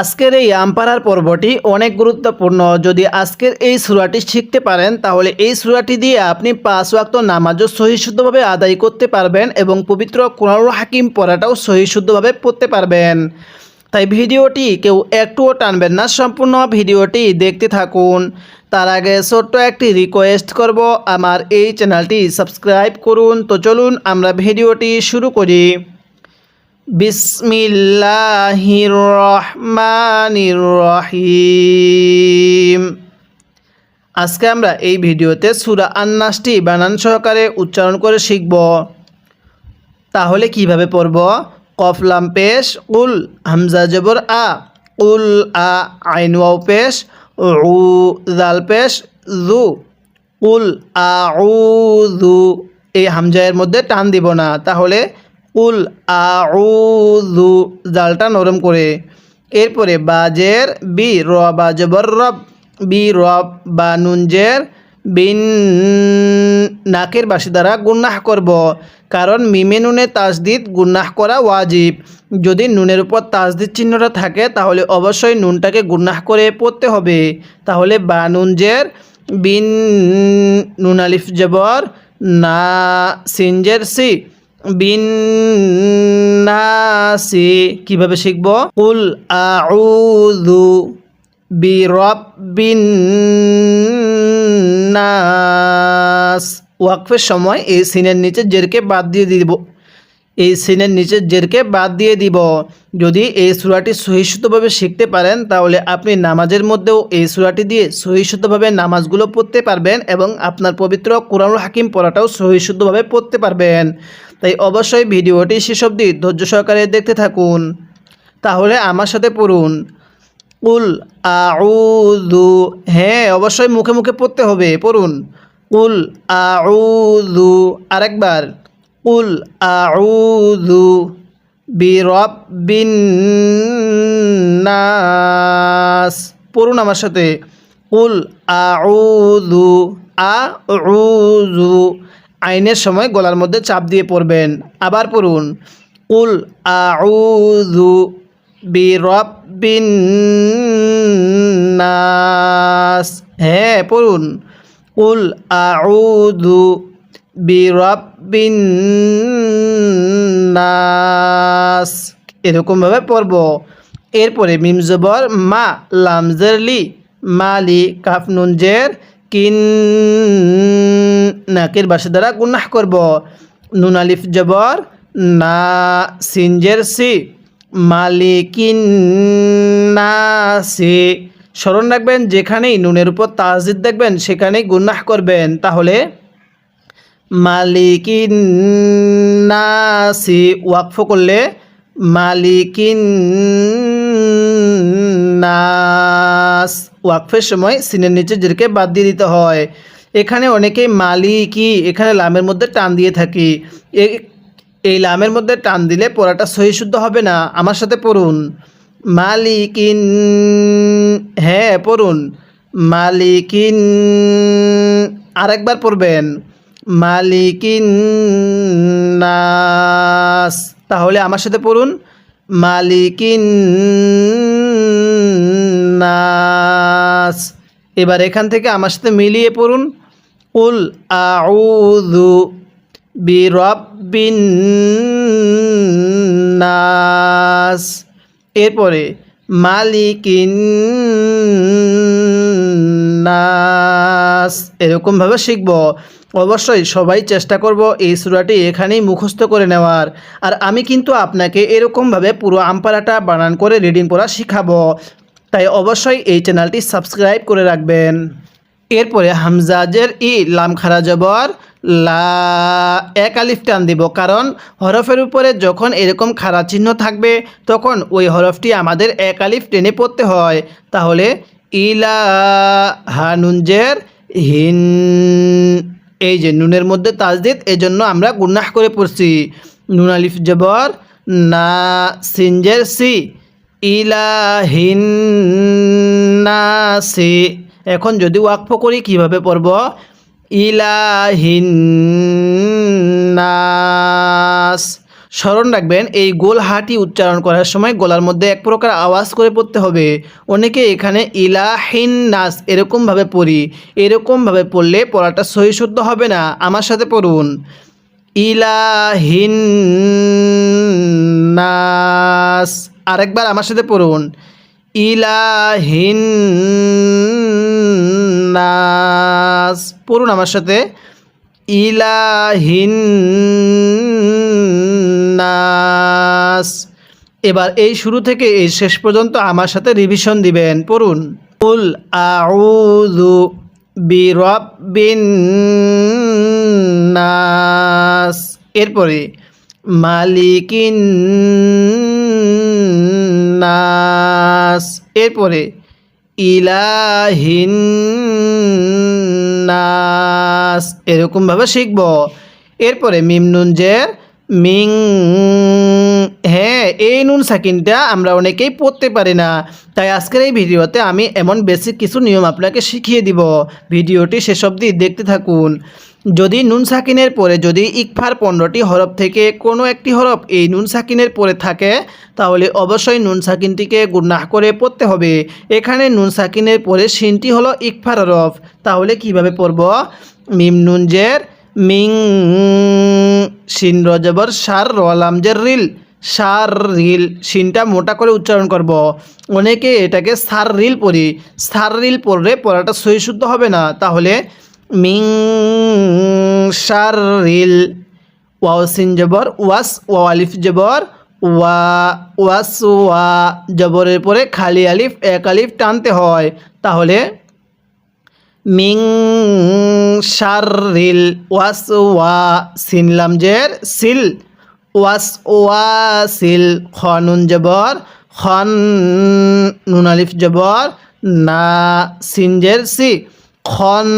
আজকের এই আমপাড়ার পর্বটি অনেক গুরুত্বপূর্ণ। যদি আজকের এই সুরাটি শিখতে পারেন, তাহলে এই সুরাটি দিয়ে আপনি পাঁচ ওয়াক্ত নামাজও সহিশুদ্ধভাবে আদায় করতে পারবেন এবং পবিত্র কোরআনুল হাকিম পড়াটাও সহিশুদ্ধভাবে পড়তে পারবেন। তাই ভিডিওটি কেউ একটুও টানবেন না, সম্পূর্ণ ভিডিওটি দেখতে থাকুন। তার আগে ছোট্ট একটি রিকোয়েস্ট করব, আমার এই চ্যানেলটি সাবস্ক্রাইব করুন। তো চলুন আমরা ভিডিওটি শুরু করি। বিসমিল্লাহির রহমানির রহিম আজকে আমরা এই ভিডিওতে সুরা আন্নাসটি বানান সহকারে উচ্চারণ করে শিখব। তাহলে কীভাবে পড়ব? কফ, লাম, পেশ, উল, হামজা, জবর, আ। উল, আ, আইন, ওয়াও, পেশ, উ জাল পেশ, জু। উল, আ, উ, জু। এই হামজায়ের মধ্যে টান দিব না। তাহলে উল আ উ জালটা নরম করে। এরপরে বাজের বি র জবর রব, বি রব, বা নুনজের বিন নাকের বাসি দ্বারা গুন্নাহ করব। কারণ মিমে নুনে তাজদিদ গুন্নাহ করা ওয়াজিব। যদি নুনের উপর তাজদিদ চিহ্নটা থাকে, তাহলে অবশ্যই নুনটাকে গুন্নাহ করে পড়তে হবে। তাহলে বা নুনজের বিন নুন আলিফ জবর, না সিনজের সি। বিন নাসি কীভাবে শিখব? কুল আউযু বিরব্বিন নাস ওয়াকফের সময় এই সিনের নিচে জেরকে বাদ দিয়ে দিব। এই সিনের নিচে জেরকে বাদ দিয়ে দিব। যদি এই সুরাটি সহিষ্ণুতভাবে শিখতে পারেন, তাহলে আপনি নামাজের মধ্যেও এই সুরাটি দিয়ে সহিষ্ণুতভাবে নামাজগুলো পড়তে পারবেন এবং আপনার পবিত্র কোরআনুল হাকিম পড়াটাও সহিষ্ণুতভাবে পড়তে পারবেন। তাই অবশ্যই ভিডিওটি শেষ অবধি ধৈর্য সহকারে দেখতে থাকুন। তাহলে আমার সাথে পড়ুন। উল আউযু হ্যাঁ অবশ্যই মুখে মুখে পড়তে হবে, পড়ুন। উল আউযু, আরেকবার। উল আউযু বিরব্বিন নাস, পড়ুন আমার সাথে। উল আউযু আউযু আইনের সময় গলার মধ্যে চাপ দিয়ে পড়বেন। আবার পড়ুন, উল আউযু বিরব্বিন নাস। হ্যাঁ পড়ুন, উল আউযু বিরব্বিন নাস। এরকমভাবে পড়ব। এরপরে মিম জবর, মা লামজারলি মালি কাফ নুনজের কিন নাকের বাসা দ্বারা গুনাহ করব। নুন, আলিফ, জবর, না সিনজের সি মালিকিন, নাসি। স্মরণ রাখবেন, যেখানেই নুনের উপর তাজিদ দেখবেন, সেখানেই গুনাহ করবেন। তাহলে মালিকিন, নাসি ওয়াকফ করলে মালিকিন নাস ওয়াকফের সময় সিনের নিচে যেরকে বাদ দিয়ে দিতে হয়। এখানে অনেকেই মালিকি, এখানে লামের মধ্যে টান দিয়ে থাকি। এই লামের মধ্যে টান দিলে পড়াটা সহি শুদ্ধ হবে না। আমার সাথে পড়ুন। মালিকিন হ্যাঁ পড়ুন। মালিকিন, আরেকবার পড়বেন। মালিকিন নাস। তাহলে আমার সাথে পড়ুন। মালিকিন নাস। এবার এখান থেকে আমার সাথে মিলিয়ে পড়ুন। উল আউযু বিরব্বিন নাস। এরপরে মালিকিন নাস। এরকমভাবে শিখব। অবশ্যই সবাই চেষ্টা করব এই সুরাটি এখানেই মুখস্থ করে নেওয়ার। আর আমি কিন্তু আপনাকে এরকমভাবে পুরো আমপারাটা বানান করে রিডিং পড়া শিখাবো। তাই অবশ্যই এই চ্যানেলটি সাবস্ক্রাইব করে রাখবেন। এরপরে হামজাজের ই লাম খারা জবর লা এক আলিফ টান দিব, কারণ হরফের উপরে যখন এরকম খারা চিহ্ন থাকবে, তখন ওই হরফটি আমাদের এক আলিফ টেনে পড়তে হয়। তাহলে ইলা হানুনজের হিন, এই যে নুনের মধ্যে তাজদিদ, এজন্য আমরা গুন্নাহ করে পড়ছি। নুন আলিফ জবর, না সিনজের সি। ইলাহিন নাসি। এখন যদি ওয়াকফ করি, কীভাবে পড়ব? ইলাহিন নাস। স্মরণ রাখবেন, এই গোল হাটি উচ্চারণ করার সময় গলার মধ্যে এক প্রকার আওয়াজ করে পড়তে হবে। অনেকে এখানে ইলাহিন নাস এরকমভাবে পড়ি। এরকমভাবে পড়লে পড়াটা সহি শুদ্ধ হবে না। আমার সাথে পড়ুন। ইলাহিন নাস। আরেকবার আমার সাথে পড়ুন। ইলাহিন নাস পড়ুন আমার সাথে। ইলাহিন নাস এবার এই শুরু থেকে এই শেষ পর্যন্ত আমার সাথে রিভিশন দিবেন। পড়ুন। কুল আউযু বিরাব্বিন নাস। এরপরে মালিকিন নাস। এরপরে, ইলাহিন নাস। এরকমভাবে শিখব। এরপরে মিম নুন জের মিং হ্যাঁ এই নুন সাকিনটা আমরা অনেকেই পড়তে পারি না। তাই আজকের এই ভিডিওতে আমি এমন বেসিক কিছু নিয়ম আপনাকে শিখিয়ে দিব। ভিডিওটি শেষ অবধি দেখতে থাকুন। যদি নুন সাকিনের পরে যদি ইকফার পনেরোটি হরফ থেকে কোনো একটি হরফ এই নুন সাকিনের পরে থাকে, তাহলে অবশ্যই নুন সাকিনটিকে গুনাহ করে পড়তে হবে। এখানে নুন সাকিনের পরে সিনটি হলো ইকফার হরফ তাহলে কীভাবে পড়ব? মিম নুনজের মিং সিন রজবর সার রলাম জের রিল। সার রিল, সিনটা মোটা করে উচ্চারণ করব। অনেকে এটাকে সার রিল পড়ি। সার রিল পড়লে পড়াটা সহি শুদ্ধ হবে না। তাহলে মিং সার রিল ওয়াও সিন জবর, ওয়াস ওয়া আলিফ জবর, ওয়া, ওয়াস, ওয়া জবরের পরে খালি আলিফ, এক আলিফ টানতে হয়। তাহলে মিং শারিল ওয়াস, ওয়া সিনলাম জের সিল, ওয়াস, ওয়া সিল খনুন জবর খন নুন আলিফ জবর, না সিনজের সি। খন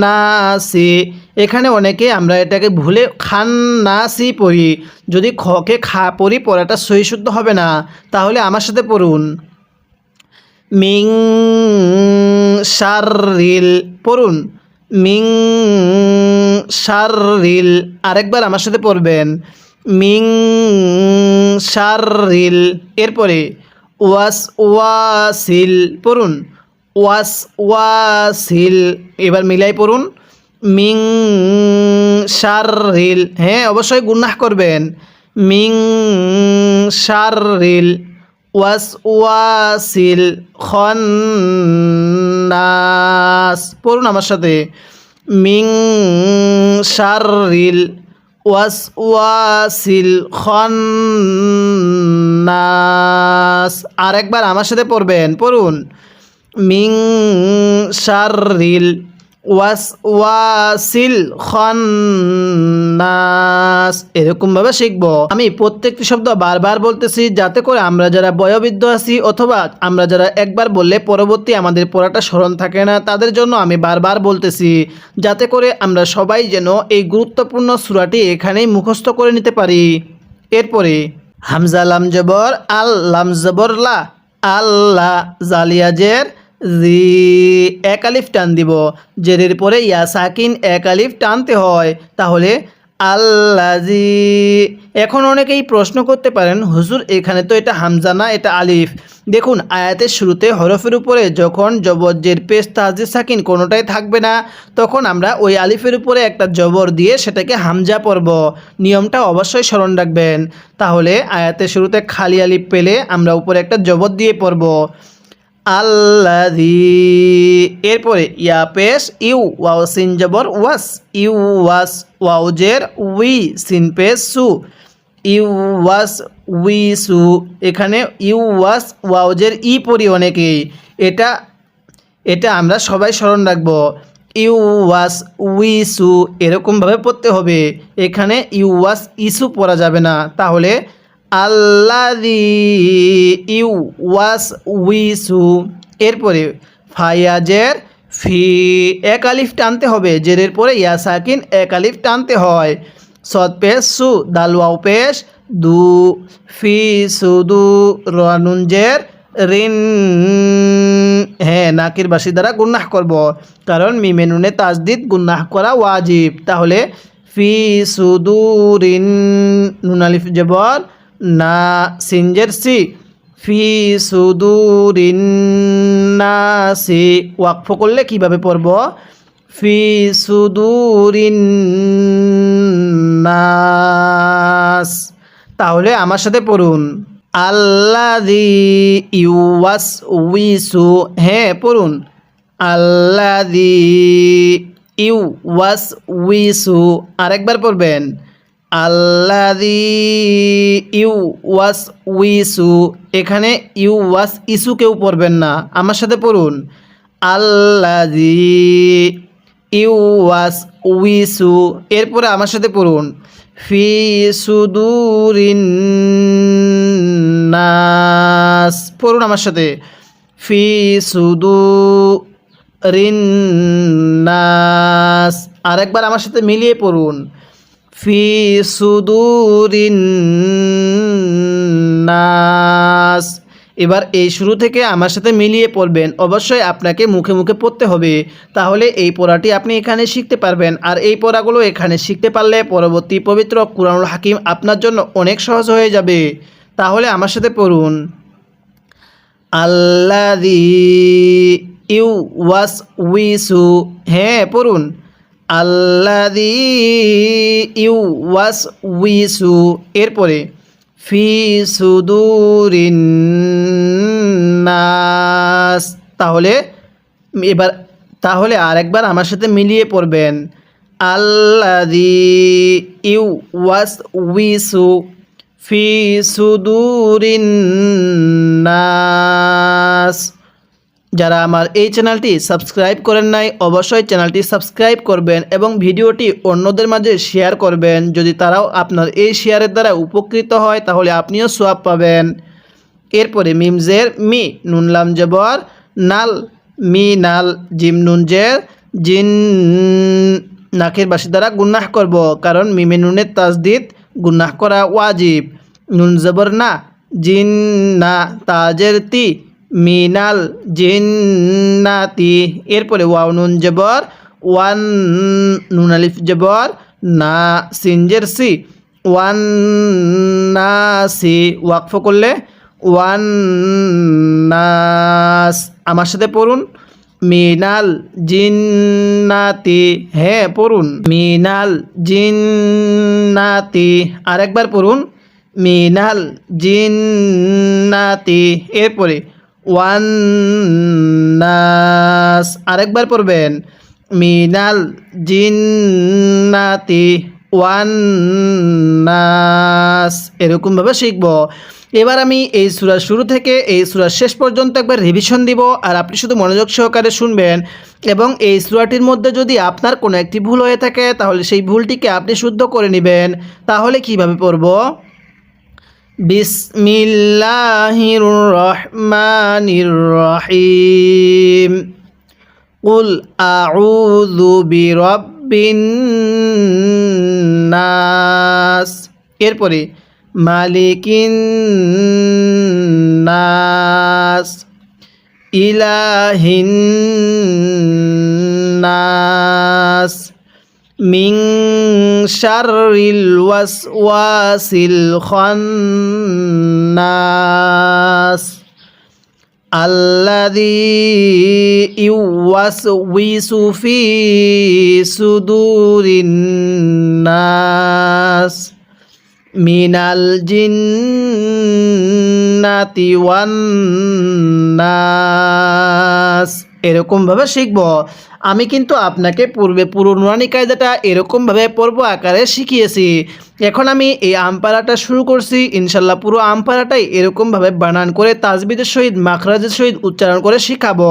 না সি এখানে অনেকে আমরা এটাকে ভুলে খান্নাসি পড়ি। যদি খকে খা পড়ি, পড়াটা সহি শুদ্ধ হবে না, তাহলে আমার সাথে পড়ুন। মিং শারিল পড়ুন। মিং শারিল আরেকবার আমার সাথে পড়বেন। মিং শারিল এরপরে ওয়াস ওয়াসিল, পড়ুন। ওয়াস, ওয়াসিল। এবার মিলাই পড়ুন। মিং শারিল হ্যাঁ অবশ্যই গুনাহ করবেন। মিং শারিল ওয়াস, ওয়াসিল। খন্নাস। পড়ুন আমার সাথে। মিং শারিল ওয়াস, ওয়াসিল। খন্নাস। আরেকবার আমার সাথে পড়বেন। পড়ুন। মিং শারিল ওয়াস ওয়াসিল খন্নাস। এরকমভাবে শিখব। আমি প্রত্যেকটি শব্দ বারবার বলতেছি যাতে করে আমরা যারা বয়োবৃদ্ধ আছি অথবা আমরা যারা একবার বললে পরবর্তী আমাদের পড়াটা স্মরণ থাকে না, তাদের জন্য আমি বারবার বলতেছি যাতে করে আমরা সবাই যেন এই গুরুত্বপূর্ণ সুরাটি এখানেই মুখস্থ করে নিতে পারি। এরপরে, হামজা লাম জবর আল লাম জবর লা আল্লাহ জালিয়াজের জি, এক আলিফ টান দিব। জেরের পরে ইয়া সাকিন এক আলিফ টানতে হয়। তাহলে আল্লাজি। এখন অনেকেই প্রশ্ন করতে পারেন, হুজুর, এখানে তো এটা হামজা না, এটা আলিফ। দেখুন, আয়াতের শুরুতে হরফের উপরে যখন জবর পেশ তাজি সাকিন কোনোটাই থাকবে না, তখন আমরা ওই আলিফের উপরে একটা জবর দিয়ে সেটাকে হামজা পড়ব। নিয়মটা অবশ্যই স্মরণ রাখবেন। তাহলে আয়াতের শুরুতে খালি আলিফ পেলে আমরা উপরে একটা জবর দিয়ে পড়ব। আল্লাদি এরপরে, ইয়া পেশ, ইউ, ওয়াও, সিন, জবর, ওয়াস, ইউ, ওয়াস ওয়াউজের উই, সিন, পেশ, সু। ইউ, ওয়াস, উই, সু। এখানে ইউ, ওয়াস ওয়াউজের ই পড়ি অনেকেই। এটা এটা আমরা সবাই স্মরণ রাখব। ইউ, ওয়াস উইসু এরকমভাবে পড়তে হবে। এখানে ইউ, ওয়াস ইসু পড়া যাবে না। তাহলে আল্লাদি ইউ ওয়াস উইসু। এরপরে ফায়াজের ফি, এক আলিফ টানতে হবে। জেরের পরে ইয়া সাকিন এক আলিফ টানতে হয়। সৎ পেশ, সু, দালওয়াও পেশ, দু, ফি সুদু রানুঞ্জের ঋণ হ্যাঁ নাকির বাসি দ্বারা গুন্নাহ করব। কারণ মিমেনুনে তাজদিদ গুন্নাহ করা ওয়াজিব। তাহলে ফি সুদুরিন নুন, আলিফ, জবর না সিনজের সি। ফি সুদুরিন নাসি। ওয়াকফ করলে কীভাবে পড়ব? ফি সুদুরিন নাস। তাহলে আমার সাথে পড়ুন। আল্লাদি ইউয়াস উইসু হ্যাঁ পড়ুন। আল্লাদি ইউ ওয়াস উইসু আরেকবার পড়বেন। আল্লাদি ইউ ওয়াস উইসু, এখানে ইউ ওয়াস ইসু কেউ পড়বেন না। আমার সাথে পড়ুন। আল্লাদি ইউ ওয়াস উইসু, এরপরে আমার সাথে পড়ুন। ফি সুদুরিন নাস, পড়ুন আমার সাথে। ফি সুদু রিন্নাস আরেকবার আমার সাথে মিলিয়ে পড়ুন। সুদুরিন নাস। এবার এই শুরু থেকে আমার সাথে মিলিয়ে পড়বেন। অবশ্যই আপনাকে মুখে মুখে পড়তে হবে। তাহলে এই পড়াটি আপনি এখানে শিখতে পারবেন। আর এই পড়াগুলো এখানে শিখতে পারলে পরবর্তী পবিত্র কুরআনুল হাকিম আপনার জন্য অনেক সহজ হয়ে যাবে। তাহলে আমার সাথে পড়ুন। আল্লাদি ইউ ওয়াস উইসু হ্যাঁ পড়ুন। আল্লাদি ইউ ওয়াস উইসু এরপরে, ফি নাস। তাহলে, এবার, তাহলে আরেকবার আমার সাথে মিলিয়ে পড়বেন। আল্লাদি ইউ ওয়াস উইসু ফি নাস। যারা আমার এই চ্যানেলটি সাবস্ক্রাইব করেন নাই, অবশ্যই চ্যানেলটি সাবস্ক্রাইব করবেন এবং ভিডিওটি অন্যদের মাঝে শেয়ার করবেন। যদি তারাও আপনার এই শেয়ারের দ্বারা উপকৃত হয়, তাহলে আপনিও সোয়াব পাবেন। এরপরে মিমজের মি নুনলাম জবর নাল, মি, নাল, জিম নুনজের জিন, নাকের বাসি দ্বারা গুন্নাহ করব, কারণ মিমে নুনের তাজদিদ গুন্নাহ করা ওয়াজিব। নুন জবর না, জিন, না, তাজের তি মিনাল জিন্নাতি। এরপরে ওয়াও নুন জবর, ওয়ান নুন আলিফ জবর, না সিনজের সি ওয়ান নাসি, ওয়াকফ করলে ওয়ান নাস। আমার সাথে পড়ুন। মিনাল জিন্নাতি। হ্যাঁ পড়ুন। মিনাল জিন্নাতি। আরেকবার পড়ুন। মিনাল জিন্নাতি। এরপরে ওয়ান নাস। আরেকবার পড়বেন। মিনাল জিন্নাতি ওয়ান নাস। এরকমভাবে শিখব। এবার আমি এই সুরার শুরু থেকে এই সুরার শেষ পর্যন্ত একবার রিভিশন দিব আর আপনি শুধু মনোযোগ সহকারে শুনবেন এবং এই সুরাটির মধ্যে যদি আপনার কোনো একটি ভুল হয়ে থাকে, তাহলে সেই ভুলটিকে আপনি শুদ্ধ করে নেবেন। তাহলে কীভাবে পড়ব? বিসমিল্লাহির রহমানির রহিম কুল আউযু বিরাব্বিন নাস। এরপরে মালিকিন নাস। ইলাহিন নাস। মিং শারিল ওয়াসওয়াসিল খান্নাস الذي يوسوس في صدور الناس من الجنة والناس এরকমভাবে শিখব আমি কিন্তু আপনাকে পূর্বে পুরনো কায়দাটা এরকমভাবে পর্ব আকারে শিখিয়েছি। এখন আমি এই আমপারাটা শুরু করছি। ইনশাল্লাহ পুরো আমপারাটাই এরকমভাবে বানান করে তাজবিদের সহিত, মাখরাজের সহিত উচ্চারণ করে শিখাবো।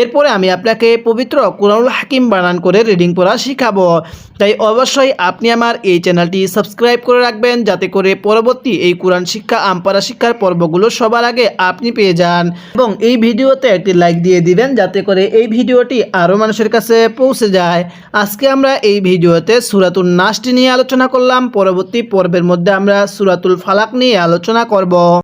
এরপরে আমি আপনাকে পবিত্র কোরআনুল হাকিম বানান করে রিডিং পড়া শিখাবো। তাই অবশ্যই আপনি আমার এই চ্যানেলটি সাবস্ক্রাইব করে রাখবেন, যাতে করে পরবর্তী এই কোরআন শিক্ষা আমপারা শিক্ষার পর্বগুলো সবার আগে আপনি পেয়ে যান এবং এই ভিডিওতে একটি লাইক দিয়ে দিবেন, যাতে করে এই ভিডিওটি আরও মানুষের কাছে পৌঁছে যায়। আজকে আমরা এই ভিডিওতে সুরাতুল নাসটি নিয়ে আলোচনা করলাম। পরবর্তী পর্বের মধ্যে আমরা সুরাতুল ফালাক নিয়ে আলোচনা করব।